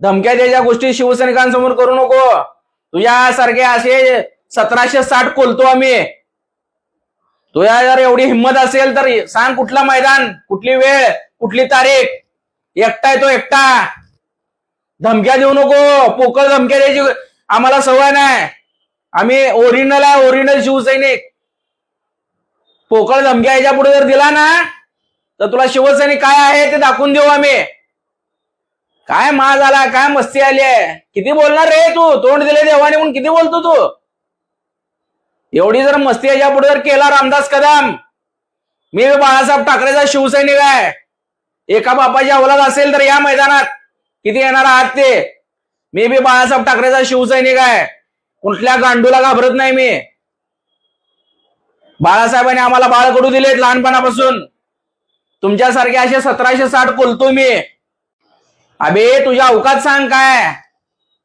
धमक्या द्यायच्या गोष्टी शिवसैनिकांसमोर करू नको. तुझ्यासारखे असे सतराशे साठ खोलतो आम्ही. तुझ्या जर एवढी हिंमत असेल तर सांग कुठलं मैदान कुठली वेळ कुठली तारीख. एकटा येतो तो एकटा. धमक्या देऊ नको. पोकळ धमक्या द्यायची आम्हाला सवय नाही. आम्ही ओरिजिनल आहे ओरिजिनल शिवसैनिक. पोकळ धमक्या याच्यापुढे जर दिला ना तर तुला शिवसैनिक काय आहे ते दाखवून देऊ आम्ही. काय मा झाला काय मस्ती आली आहे? किती बोलणार रे तू? तोंड दिले देवाने म्हणून किती बोलतो तू? एवढी जर मस्ती याच्यापुढे जर केला रामदास कदम मी बाळासाहेब ठाकरेचा शिवसैनिक आहे. एका बापाची अवलाद असेल तर या मैदानात किती येणार आहात ते? मी बी बाळासाहेब ठाकरेचा शिवसैनिक आहे. कुठल्या गांडूला घाबरत नाही मी. बाळासाहेबांनी आम्हाला बाळ करू दिलेत लहानपणापासून. तुमच्यासारखे असे सतराशे साठ बोलतो मी. अबे तुझ्या अवकात सांग काय?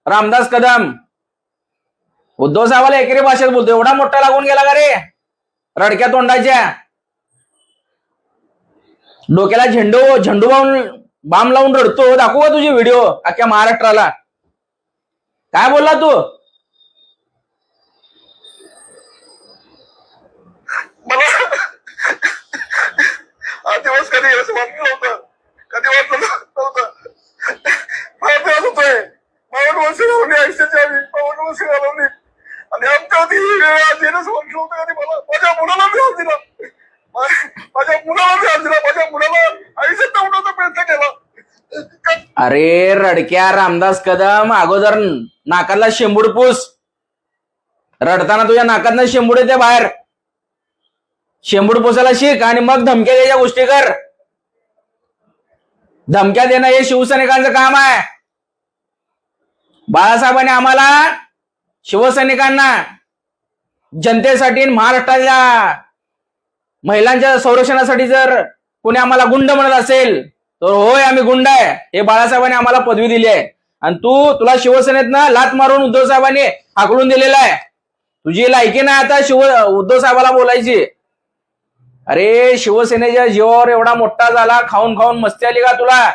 रामदास कदम. उद्धव साहेबाला एकेरी भाषेत बोलतो एवढा मोठा लागून गेला का रे? रडक्या तोंडाच्या. डोक्याला झेंडू झेंडू लावून बाम लावून रडतो. दाखवू का तुझे व्हिडिओ अख्ख्या महाराष्ट्राला? काय बोलला तू? दिवस कधी वाटलं कधी आम्ही घालवली आणि आमच्या ही वेळ आज होतं कधी मला माझ्या मुलाला त्रास दिला. माझ्या मुलाला त्रास दिला. माझ्या मुलाला आयुष्यात नव्हता प्रयत्न केला. अरे रडक्या रामदास कदम अगोदर नाकाला शेंबूड पूस. रडताना तुझ्या नाकातनं शेंबूड येते बाहेर. शेंबूड पुसायला शिक आणि मग धमक्या द्यायच्या गोष्टी कर. धमक्या देणं हे शिवसैनिकांचं काम आहे. बाळासाहेबांनी आम्हाला शिवसैनिकांना जनतेसाठी महाराष्ट्राच्या महिलांच्या संरक्षणासाठी जर कोणी आम्हाला गुंड म्हणत असेल तर होय आम्ही गुंड आहे. हे बाळासाहेबांनी आम्हाला पदवी दिली आहे. आणि तू तुला शिवसेनेतनं लात मारून उद्धव साहेबांनी हाकलून दिलेला आहे. तुझी लायकी नाही आता शिव उद्धव साहेबाला बोलायची. अरे शिवसेनेच्या जीवावर एवढा मोठा झाला खाऊन खाऊन मस्ती आली का तुला?